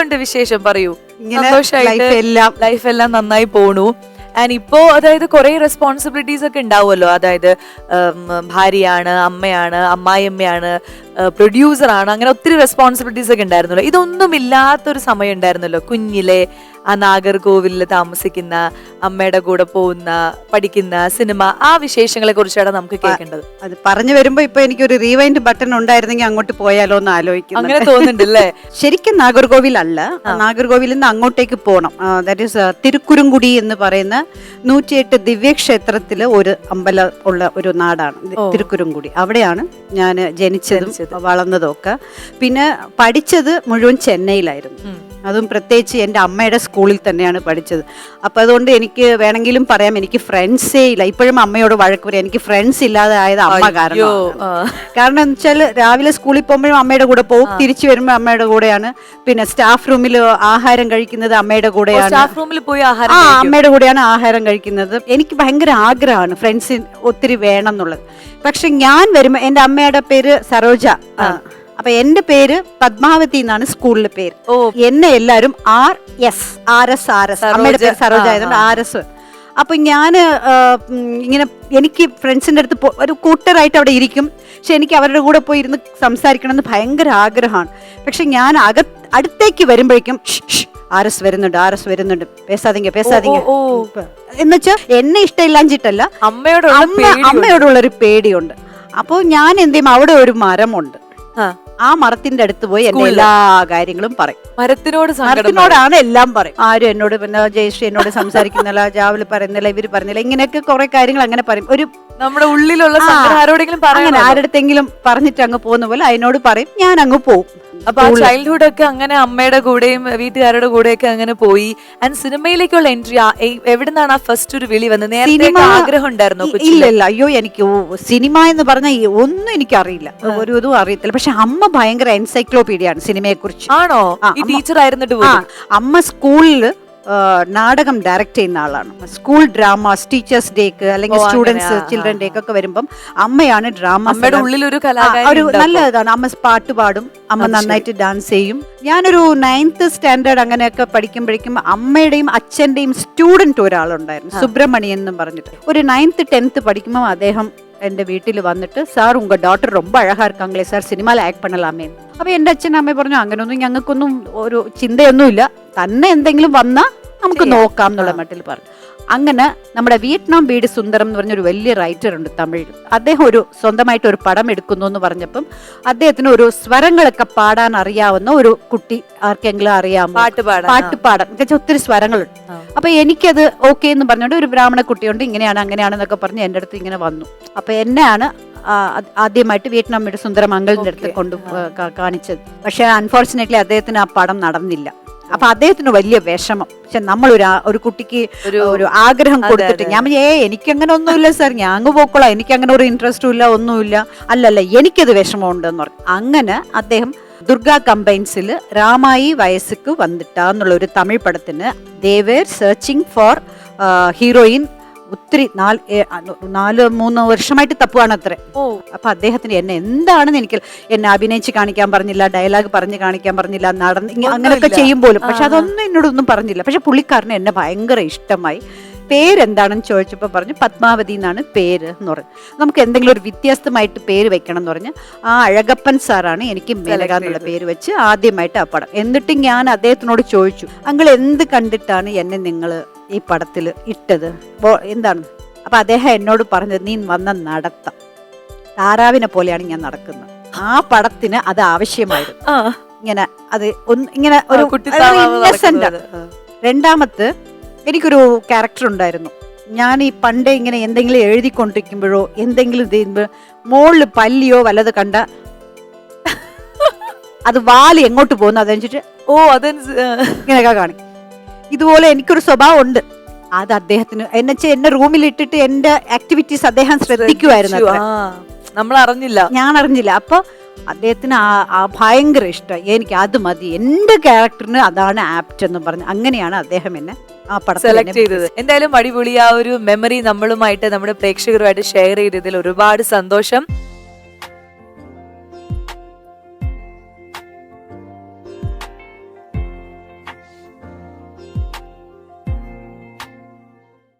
എന്തുണ്ട് വിശേഷം? പറയൂ. എല്ലാം. ലൈഫ് എല്ലാം നന്നായി പോണു. ആൻഡ് ഇപ്പോ അതായത് കുറെ റെസ്പോൺസിബിലിറ്റീസ് ഒക്കെ ഉണ്ടാവുമല്ലോ. അതായത് ഭാര്യയാണ് അമ്മയാണ് അമ്മായിയമ്മയാണ് പ്രൊഡ്യൂസർ ആണ്. അങ്ങനെ ഒത്തിരി റെസ്പോൺസിബിലിറ്റീസ് ഒക്കെ ഉണ്ടായിരുന്നല്ലോ. ഇതൊന്നും ഇല്ലാത്തൊരു സമയം ഉണ്ടായിരുന്നല്ലോ കുഞ്ഞിലെ ആ നാഗർകോവിലിൽ താമസിക്കുന്ന അമ്മയുടെ കൂടെ പോകുന്ന പഠിക്കുന്ന സിനിമ ആ വിശേഷങ്ങളെ കുറിച്ചാണ് നമുക്ക് കേൾക്കേണ്ടത്. അത് പറഞ്ഞു വരുമ്പോ ഇപ്പൊ എനിക്ക് ഒരു റീവൈൻഡ് ബട്ടൺ ഉണ്ടായിരുന്നെങ്കിൽ അങ്ങോട്ട് പോയാലോ എന്ന് ആലോചിക്കും അങ്ങനെ തോന്നുന്നുണ്ടല്ലേ? ശരിക്കും നാഗർകോവിൽ അല്ല നാഗർകോവിലിൽ നിന്ന് അങ്ങോട്ടേക്ക് പോകണം ദാറ്റ് ഈസ് തിരുക്കുരുങ്കുടി എന്ന് പറയുന്ന നൂറ്റിയെട്ട് ദിവ്യക്ഷേത്രത്തിൽ ഒരു അമ്പലം ഉള്ള ഒരു നാടാണ്. തിരുക്കുരുങ്കുടി. അവിടെയാണ് ഞാൻ ജനിച്ചതും ജനിച്ചത്. വളർന്നതും ഒക്കെ പിന്നെ പഠിച്ചത് മുഴുവൻ ചെന്നൈയിലായിരുന്നു. അതും പ്രത്യേകിച്ച് എന്റെ അമ്മയുടെ സ്കൂളിൽ തന്നെയാണ് പഠിച്ചത്. അപ്പോൾ അതുകൊണ്ട് എനിക്ക് വേണമെങ്കിലും പറയാം എനിക്ക് ഫ്രണ്ട്സേ ഇല്ല. ഇപ്പോഴും അമ്മയോട് വഴക്ക് പറയാം. എനിക്ക് ഫ്രണ്ട്സ് ഇല്ലാതെ ആയത് അമ്മ കാരണം. കാരണം എന്ന് വെച്ചാൽ രാവിലെ സ്കൂളിൽ പോകുമ്പോഴും അമ്മയുടെ കൂടെ പോകും തിരിച്ചു വരുമ്പോൾ അമ്മയുടെ കൂടെയാണ്. പിന്നെ സ്റ്റാഫ് റൂമിൽ ആഹാരം കഴിക്കുന്നത് അമ്മയുടെ കൂടെയാണ്. സ്റ്റാഫ് റൂമിൽ പോയി ആഹാരം ആ അമ്മയുടെ കൂടെയാണ് ആഹാരം കഴിക്കുന്നത്. എനിക്ക് ഭയങ്കര ആഗ്രഹമാണ് ഫ്രണ്ട്സ് ഒത്തിരി വേണം എന്നുള്ളത്. പക്ഷെ ഞാൻ വരുമ്പോൾ എന്റെ അമ്മയുടെ പേര് സരോജ. അപ്പൊ എന്റെ പേര് പത്മാവതി എന്നാണ് സ്കൂളിലെ പേര്. ഓ. എന്നെ എല്ലാരും R S R S R S. അമ്മയുടെ പേര് സരോജ. ആയതുകൊണ്ട് ആർ എസ്. അപ്പൊ ഞാൻ ഇങ്ങനെ എനിക്ക് ഫ്രണ്ട്സിന്റെ അടുത്ത് ഒരു കൂട്ടരായിട്ട് അവിടെ ഇരിക്കും. പക്ഷെ എനിക്ക് അവരുടെ കൂടെ പോയി ഇരുന്ന് സംസാരിക്കണം എന്ന് ഭയങ്കര ആഗ്രഹമാണ്. പക്ഷെ ഞാൻ അക അടുത്തേക്ക് വരുമ്പോഴേക്കും ആർ എസ് വരുന്നുണ്ട് ആർ എസ് വരുന്നുണ്ട്. പേസാതിങ്ക പേസാതിങ്ക. എന്നുവെച്ചാൽ എന്നെ ഇഷ്ടമില്ലാഞ്ഞിട്ടല്ല അമ്മയോടുള്ള അമ്മ അമ്മയോടുള്ള ഒരു പേടിയുണ്ട്. അപ്പോൾ ഞാൻ എന്ത് ചെയ്യും? അവിടെ ഒരു മരമുണ്ട്. ആ. മരത്തിന്റെ അടുത്ത് പോയി എന്റെ എല്ലാ കാര്യങ്ങളും പറയും. മരത്തിനോട് മരത്തിനോടാണ് എല്ലാം പറയും. ആരും എന്നോട് പിന്നെ ജയശ്രീ എന്നോട് സംസാരിക്കുന്നില്ല ജാവൽ പറയുന്നില്ല ഇവർ പറയുന്നില്ല ഇങ്ങനെയൊക്കെ കുറെ കാര്യങ്ങൾ അങ്ങനെ പറയും. ഒരു നമ്മുടെ ഉള്ളിലുള്ള. ആരോടെങ്കിലും അങ്ങനെ ആരുടെങ്കിലും പറഞ്ഞിട്ട് അങ്ങ് പോകുന്ന പോലെ അതിനോട് പറയും ഞാൻ അങ്ങ് പോവും. അപ്പൊ ആ ചൈൽഡ്ഹുഡ് ഒക്കെ അങ്ങനെ അമ്മയുടെ കൂടെയും വീട്ടുകാരുടെ കൂടെയൊക്കെ അങ്ങനെ പോയി. ആൻഡ് സിനിമയിലേക്കുള്ള എൻട്രി എവിടെ നിന്നാണ് ആ ഫസ്റ്റ് ഒരു വിളി വന്നത്? നേരത്തെ ആഗ്രഹം ഉണ്ടായിരുന്നു ഇല്ല ഇല്ല അയ്യോ എനിക്ക് സിനിമ എന്ന് പറഞ്ഞാൽ ഒന്നും എനിക്ക് അറിയില്ല ഒരു ഇതും അറിയത്തില്ല. പക്ഷെ അമ്മ ഭയങ്കര എൻസൈക്ലോപീഡിയ ആണ് സിനിമയെ കുറിച്ച് ആണോ ഈ ടീച്ചർ ആയിരുന്നിട്ട് അമ്മ സ്കൂളിൽ നാടകം ഡയറക്റ്റ് ചെയ്യുന്ന ആളാണ് സ്കൂൾ ഡ്രാമാസ് ടീച്ചേഴ്സ് ഡേക്ക് അല്ലെങ്കിൽ ഓ, അങ്ങനെ, സ്റ്റുഡൻസ് ആ, ആ, ചിൽഡ്രൻ ഡേക്ക് ഒക്കെ വരുമ്പം അമ്മയാണ് ഡ്രാമ അമ്മയുടെ ഉള്ളിൽ ഒരു ആ, കലാകാരി ഒരു ഉണ്ട് നല്ല അപ്പൊ. ഇതാണ് അമ്മ പാട്ട് പാടും അമ്മ അത് ശരി. നന്നായിട്ട് ഡാൻസ് ചെയ്യും ഞാനൊരു നയൻത്ത് സ്റ്റാൻഡേർഡ് അങ്ങനെയൊക്കെ പഠിക്കുമ്പോഴേക്കും അമ്മയുടെയും അച്ഛന്റെയും സ്റ്റുഡന്റ് ഒരാളുണ്ടായിരുന്നു സുബ്രഹ്മണി എന്നും പറഞ്ഞിട്ട് ഒരു നയൻത്ത് ടെൻത്ത് പഠിക്കുമ്പോൾ അദ്ദേഹം എൻ്റെ വീട്ടിൽ വന്നിട്ട് സാർ ഉങ്ക ഡോട്ടർ ரொம்ப അഴകാ இருக்காங்களே സാർ സിനിമയിൽ ആക്ട് பண்ணலாமே അപ്പൊ എൻ്റെ അച്ഛൻ അമ്മ പറഞ്ഞു അങ്ങനെയൊന്നും ഞങ്ങൾക്കൊന്നും ഒരു ചിന്തയൊന്നുമില്ല തന്നെ എന്തെങ്കിലും വന്നാൽ നമുക്ക് നോക്കാം എന്നുള്ള മട്ടിൽ പറഞ്ഞു. അങ്ങനെ നമ്മുടെ വിയറ്റ്നാം വീട് സുന്ദരം എന്ന് പറഞ്ഞൊരു വലിയ റൈറ്റർ ഉണ്ട് തമിഴിൽ. അദ്ദേഹം ഒരു സ്വന്തമായിട്ട് ഒരു പടം എടുക്കുന്നു എന്ന് പറഞ്ഞപ്പം അദ്ദേഹത്തിന് ഒരു സ്വരങ്ങളൊക്കെ പാടാൻ അറിയാവുന്ന ഒരു കുട്ടി ആർക്കെങ്കിലും അറിയാം പാട്ട് പാടാൻ പാട്ട് പാടാൻ എന്നുവെച്ചാൽ ഒത്തിരി സ്വരങ്ങളുണ്ട്. അപ്പൊ എനിക്കത് ഓക്കെ എന്ന് പറഞ്ഞുകൊണ്ട് ഒരു ബ്രാഹ്മണ കുട്ടിയുണ്ട്. ഇങ്ങനെയാണ് അങ്ങനെയാണെന്നൊക്കെ പറഞ്ഞ് എന്റെ അടുത്ത് ഇങ്ങനെ വന്നു. അപ്പൊ എന്നെയാണ് ആദ്യമായിട്ട് വിയറ്റ്നാമിയുടെ സുന്ദരമംഗലിന്റെ അടുത്ത് Okay. കൊണ്ട് കാണിച്ചത്. പക്ഷേ അൺഫോർച്ചുനേറ്റ്ലി അദ്ദേഹത്തിന് ആ പടം നടന്നില്ല. അപ്പൊ അദ്ദേഹത്തിന് വലിയ വിഷമം. പക്ഷെ നമ്മൾ ഒരു കുട്ടിക്ക് ഒരു ആഗ്രഹം കൊടുത്തിട്ട് ഞാൻ ഏ എനിക്ക് അങ്ങനെ ഒന്നുമില്ല സാർ. ഞാൻ അങ്ങ് പോക്കോളാം. എനിക്ക് അങ്ങനെ ഒരു ഇൻട്രസ്റ്റും ഇല്ല ഒന്നുമില്ല. അല്ലല്ല എനിക്കത് വിഷമമുണ്ടെന്ന് പറഞ്ഞു. അങ്ങനെ അദ്ദേഹം ദുർഗ കമ്പൈൻസിൽ രാമായി വയസ്സുക്ക് വന്നിട്ടാന്നുള്ള ഒരു തമിഴ് പടത്തിന് ദേവേർ സെർച്ചിങ് ഫോർ ഹീറോയിൻ ഒത്തിരി നാല് നാല് മൂന്ന് വർഷമായിട്ട് തപ്പുവാണ് അത്ര. ഓ. അപ്പൊ അദ്ദേഹത്തിന് എന്നെ എന്താണെന്ന് എനിക്ക് എന്നെ അഭിനയിച്ച് കാണിക്കാൻ പറഞ്ഞില്ല ഡയലോഗ് പറഞ്ഞ് കാണിക്കാൻ പറഞ്ഞില്ല നടന്ന് അങ്ങനെയൊക്കെ. ചെയ്യും പോലും പക്ഷെ അതൊന്നും എന്നോടൊന്നും പറഞ്ഞില്ല. പക്ഷെ പുള്ളിക്കാരന് എന്നെ ഭയങ്കര ഇഷ്ടമായി. പേരെന്താണെന്ന് ചോദിച്ചപ്പോൾ പറഞ്ഞു പത്മാവതി എന്നാണ് പേര് എന്ന് പറഞ്ഞു. നമുക്ക് എന്തെങ്കിലും ഒരു വ്യത്യസ്തമായിട്ട് പേര് വെക്കണം എന്ന് പറഞ്ഞ് ആ അഴകപ്പൻ സാറാണ് എനിക്ക് മേലക എന്നുള്ള പേര് വെച്ച് ആദ്യമായിട്ട് ആ പടം. എന്നിട്ട് ഞാൻ അദ്ദേഹത്തിനോട് ചോദിച്ചു അങ്ങൾ എന്ത് കണ്ടിട്ടാണ് എന്നെ നിങ്ങൾ ഈ പടത്തിൽ ഇട്ടത്? എന്താണ്? അപ്പം അദ്ദേഹം എന്നോട് പറഞ്ഞത് നീ വന്ന നടത്തം. താറാവിനെ പോലെയാണ് ഞാൻ നടക്കുന്നത്. ആ പടത്തിന് അത് ആവശ്യമായിരുന്നു. ഇങ്ങനെ അത് ഒന്ന് ഇങ്ങനെ ഒരു. രണ്ടാമത്ത് എനിക്കൊരു ക്യാരക്ടർ ഉണ്ടായിരുന്നു. ഞാൻ ഈ പണ്ടേ ഇങ്ങനെ എന്തെങ്കിലും എഴുതിക്കൊണ്ടിരിക്കുമ്പോഴോ എന്തെങ്കിലും ചെയ്യുമ്പോൾ മുകളിൽ പല്ലിയോ വല്ലത് കണ്ട അത് വാൽ എങ്ങോട്ട് പോകുന്നു അതനുസരിച്ച് ഓ അതനുസ ഇങ്ങനെയൊക്കെ കാണി. ഇതുപോലെ എനിക്കൊരു സ്വഭാവം ഉണ്ട് അത് അദ്ദേഹത്തിന് എന്നെ എന്നെ റൂമിൽ ഇട്ടിട്ട് എന്റെ ആക്ടിവിറ്റീസ് അദ്ദേഹം ശ്രദ്ധിക്കുമായിരുന്നു നമ്മൾ അറിഞ്ഞില്ല ഞാൻ അറിഞ്ഞില്ല അപ്പൊ അദ്ദേഹത്തിന് ആ- ഭയങ്കര ഇഷ്ടം. എനിക്ക് അത് മതി. എന്റെ ക്യാരക്ടറിന് അതാണ് ആപ്റ്റ് എന്ന് പറഞ്ഞു അങ്ങനെയാണ് അദ്ദേഹം എന്നെ സെലക്ട് ചെയ്തത്. എന്തായാലും അടിപൊളി ആ ഒരു മെമ്മറി നമ്മളുമായിട്ട് നമ്മുടെ പ്രേക്ഷകരുമായിട്ട് ഷെയർ ചെയ്തതിൽ ഒരുപാട് സന്തോഷം.